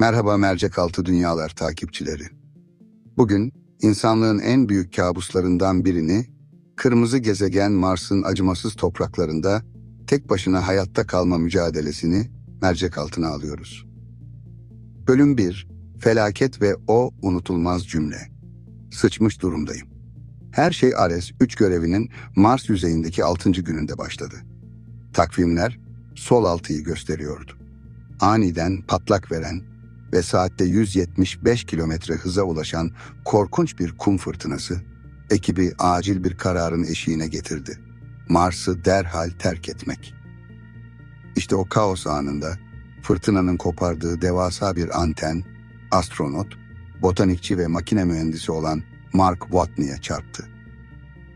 Merhaba mercek altı dünyalar takipçileri. Bugün insanlığın en büyük kabuslarından birini, kırmızı gezegen Mars'ın acımasız topraklarında tek başına hayatta kalma mücadelesini mercek altına alıyoruz. Bölüm 1 Felaket ve o unutulmaz cümle. Sıçmış durumdayım. Her şey Ares 3 görevinin Mars yüzeyindeki 6. gününde başladı. Takvimler sol altıyı gösteriyordu. Aniden patlak veren ve saatte 175 kilometre hıza ulaşan korkunç bir kum fırtınası ekibi acil bir kararın eşiğine getirdi. Mars'ı derhal terk etmek. İşte o kaos anında fırtınanın kopardığı devasa bir anten, astronot, botanikçi ve makine mühendisi olan Mark Watney'e çarptı.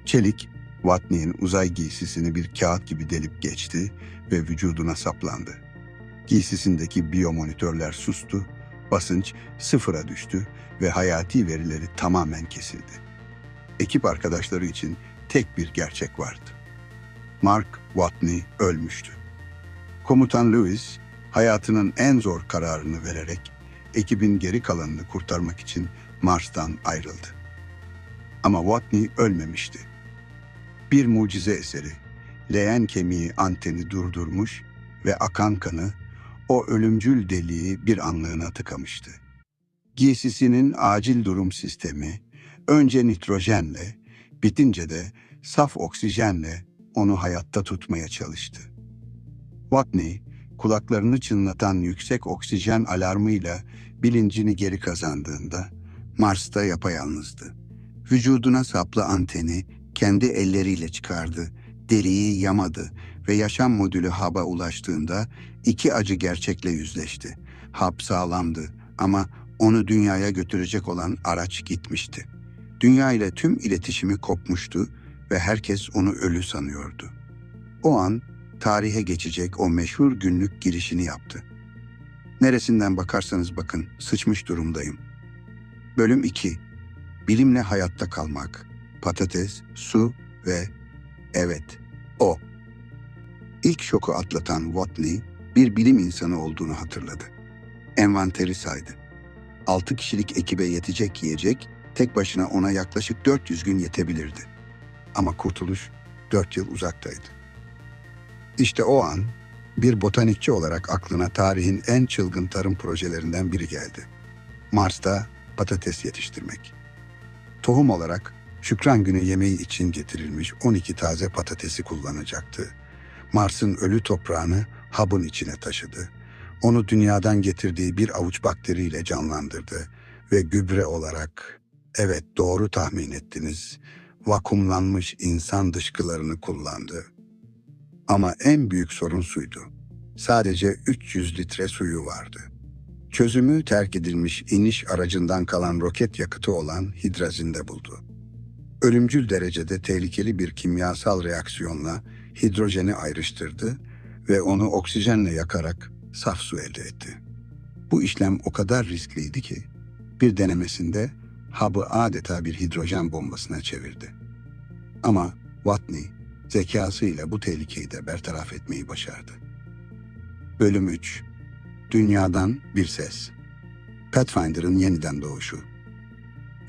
Çelik, Watney'in uzay giysisini bir kağıt gibi delip geçti ve vücuduna saplandı. Giysisindeki biyomonitörler sustu, basınç sıfıra düştü ve hayati verileri tamamen kesildi. Ekip arkadaşları için tek bir gerçek vardı. Mark Watney ölmüştü. Komutan Lewis, hayatının en zor kararını vererek ekibin geri kalanını kurtarmak için Mars'tan ayrıldı. Ama Watney ölmemişti. Bir mucize eseri, leğen kemiği anteni durdurmuş ve akan kanı o ölümcül deliği bir anlığına tıkamıştı. Giysisinin acil durum sistemi önce nitrojenle, bitince de saf oksijenle onu hayatta tutmaya çalıştı. Watney, kulaklarını çınlatan yüksek oksijen alarmıyla bilincini geri kazandığında Mars'ta yapayalnızdı. Vücuduna saplı anteni kendi elleriyle çıkardı, deliği yamadı ve yaşam modülü haba ulaştığında iki acı gerçekle yüzleşti. Hap sağlamdı ama onu dünyaya götürecek olan araç gitmişti. Dünya ile tüm iletişimi kopmuştu ve herkes onu ölü sanıyordu. O an tarihe geçecek o meşhur günlük girişini yaptı. Neresinden bakarsanız bakın sıçmış durumdayım. Bölüm 2 Bilimle hayatta kalmak, patates, su ve evet o. İlk şoku atlatan Watney bir bilim insanı olduğunu hatırladı. Envanteri saydı. 6 kişilik ekibe yetecek yiyecek tek başına ona yaklaşık 400 gün yetebilirdi. Ama kurtuluş 4 yıl uzaktaydı. İşte o an bir botanikçi olarak aklına tarihin en çılgın tarım projelerinden biri geldi. Mars'ta patates yetiştirmek. Tohum olarak Şükran Günü yemeği için getirilmiş 12 taze patatesi kullanacaktı. Mars'ın ölü toprağını Hub'ın içine taşıdı. Onu dünyadan getirdiği bir avuç bakteriyle canlandırdı ve gübre olarak, evet doğru tahmin ettiniz, vakumlanmış insan dışkılarını kullandı. Ama en büyük sorun suydu. Sadece 300 litre suyu vardı. Çözümü terk edilmiş iniş aracından kalan roket yakıtı olan hidrazinde buldu. Ölümcül derecede tehlikeli bir kimyasal reaksiyonla hidrojeni ayrıştırdı ve onu oksijenle yakarak saf su elde etti. Bu işlem o kadar riskliydi ki bir denemesinde Hub'ı adeta bir hidrojen bombasına çevirdi. Ama Watney zekasıyla bu tehlikeyi de bertaraf etmeyi başardı. Bölüm 3 Dünyadan bir ses Pathfinder'ın yeniden doğuşu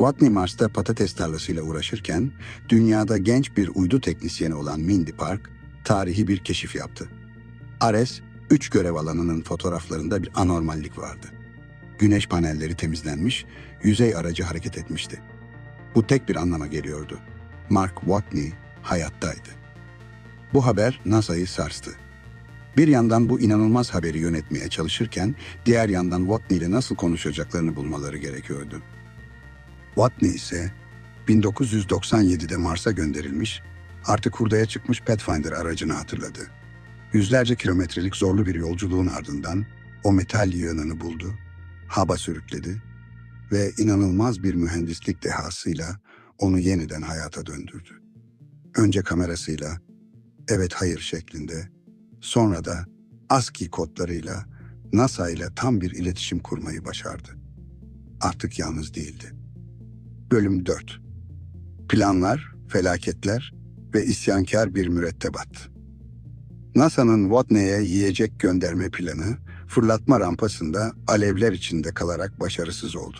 Watney Mars'ta patates tarlasıyla uğraşırken dünyada genç bir uydu teknisyeni olan Mindy Park tarihi bir keşif yaptı. Ares, üç görev alanının fotoğraflarında bir anormallik vardı. Güneş panelleri temizlenmiş, yüzey aracı hareket etmişti. Bu tek bir anlama geliyordu. Mark Watney hayattaydı. Bu haber NASA'yı sarstı. Bir yandan bu inanılmaz haberi yönetmeye çalışırken, diğer yandan Watney ile nasıl konuşacaklarını bulmaları gerekiyordu. Watney ise 1997'de Mars'a gönderilmiş, artık hurdaya çıkmış Pathfinder aracını hatırladı. Yüzlerce kilometrelik zorlu bir yolculuğun ardından o metal yığınını buldu, haba sürükledi ve inanılmaz bir mühendislik dehasıyla onu yeniden hayata döndürdü. Önce kamerasıyla, evet hayır şeklinde, sonra da ASCII kodlarıyla NASA ile tam bir iletişim kurmayı başardı. Artık yalnız değildi. Bölüm 4 Planlar, felaketler ve isyankar bir mürettebat. NASA'nın Watney'e yiyecek gönderme planı fırlatma rampasında alevler içinde kalarak başarısız oldu.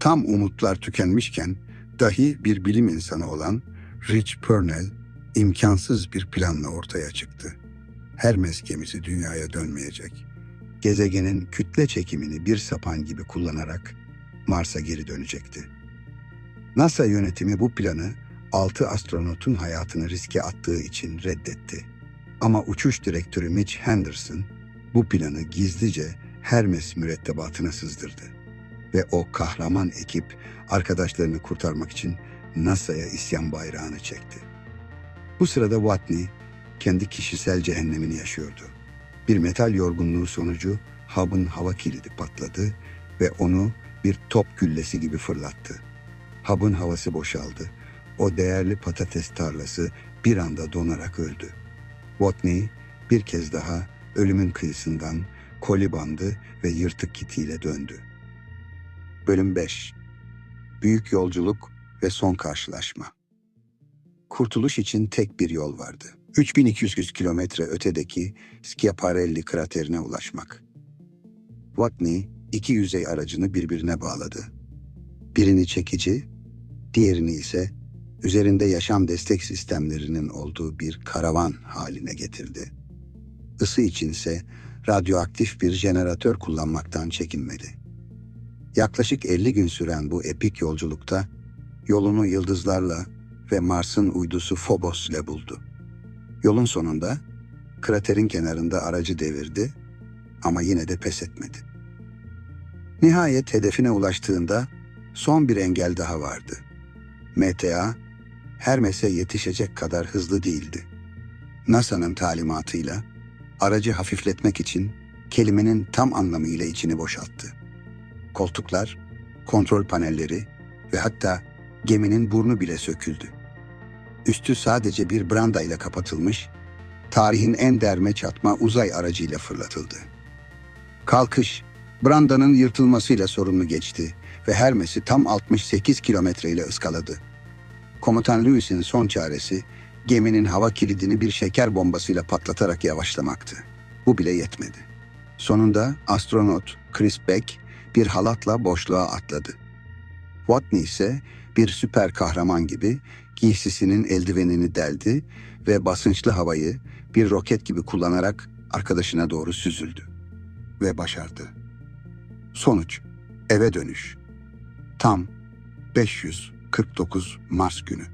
Tam umutlar tükenmişken dahi bir bilim insanı olan Rich Purnell imkansız bir planla ortaya çıktı. Hermes gemisi dünyaya dönmeyecek. Gezegenin kütle çekimini bir sapan gibi kullanarak Mars'a geri dönecekti. NASA yönetimi bu planı 6 astronotun hayatını riske attığı için reddetti. Ama uçuş direktörü Mitch Henderson bu planı gizlice Hermes mürettebatına sızdırdı. Ve o kahraman ekip arkadaşlarını kurtarmak için NASA'ya isyan bayrağını çekti. Bu sırada Watney kendi kişisel cehennemini yaşıyordu. Bir metal yorgunluğu sonucu Hubb'ın hava kilidi patladı ve onu bir top güllesi gibi fırlattı. Hubb'ın havası boşaldı. O değerli patates tarlası bir anda donarak öldü. Watney bir kez daha ölümün kıyısından koli bandı ve yırtık kitiyle döndü. Bölüm 5 Büyük yolculuk ve son karşılaşma. Kurtuluş için tek bir yol vardı. 3200 kilometre ötedeki Schiaparelli kraterine ulaşmak. Watney iki yüzey aracını birbirine bağladı. Birini çekici, diğerini ise üzerinde yaşam destek sistemlerinin olduğu bir karavan haline getirdi. Isı içinse radyoaktif bir jeneratör kullanmaktan çekinmedi. Yaklaşık 50 gün süren bu epik yolculukta yolunu yıldızlarla ve Mars'ın uydusu Phobos ile buldu. Yolun sonunda kraterin kenarında aracı devirdi ama yine de pes etmedi. Nihayet hedefine ulaştığında son bir engel daha vardı. MTA, Hermes'e yetişecek kadar hızlı değildi. NASA'nın talimatıyla aracı hafifletmek için kelimenin tam anlamıyla içini boşalttı. Koltuklar, kontrol panelleri ve hatta geminin burnu bile söküldü. Üstü sadece bir branda ile kapatılmış, tarihin en derme çatma uzay aracıyla fırlatıldı. Kalkış, brandanın yırtılmasıyla sorumlu geçti ve Hermes'i tam 68 kilometre ile ıskaladı. Komutan Lewis'in son çaresi geminin hava kilidini bir şeker bombasıyla patlatarak yavaşlamaktı. Bu bile yetmedi. Sonunda astronot Chris Beck bir halatla boşluğa atladı. Watney ise bir süper kahraman gibi giysisinin eldivenini deldi ve basınçlı havayı bir roket gibi kullanarak arkadaşına doğru süzüldü. Ve başardı. Sonuç, eve dönüş. Tam 549 Mars günü.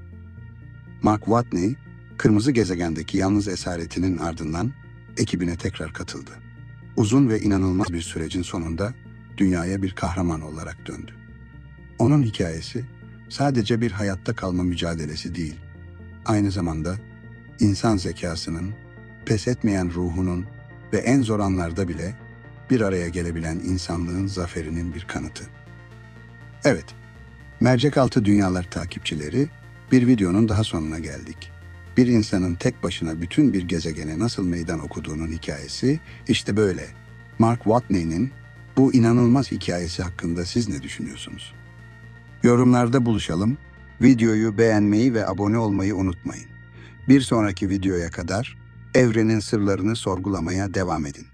Mark Watney, kırmızı gezegendeki yalnız esaretinin ardından ekibine tekrar katıldı. Uzun ve inanılmaz bir sürecin sonunda dünyaya bir kahraman olarak döndü. Onun hikayesi sadece bir hayatta kalma mücadelesi değil, aynı zamanda insan zekasının, pes etmeyen ruhunun ve en zor anlarda bile bir araya gelebilen insanlığın zaferinin bir kanıtı. Evet, Mercek Altı Dünyalar takipçileri, bir videonun daha sonuna geldik. Bir insanın tek başına bütün bir gezegene nasıl meydan okuduğunun hikayesi işte böyle. Mark Watney'nin bu inanılmaz hikayesi hakkında siz ne düşünüyorsunuz? Yorumlarda buluşalım. Videoyu beğenmeyi ve abone olmayı unutmayın. Bir sonraki videoya kadar evrenin sırlarını sorgulamaya devam edin.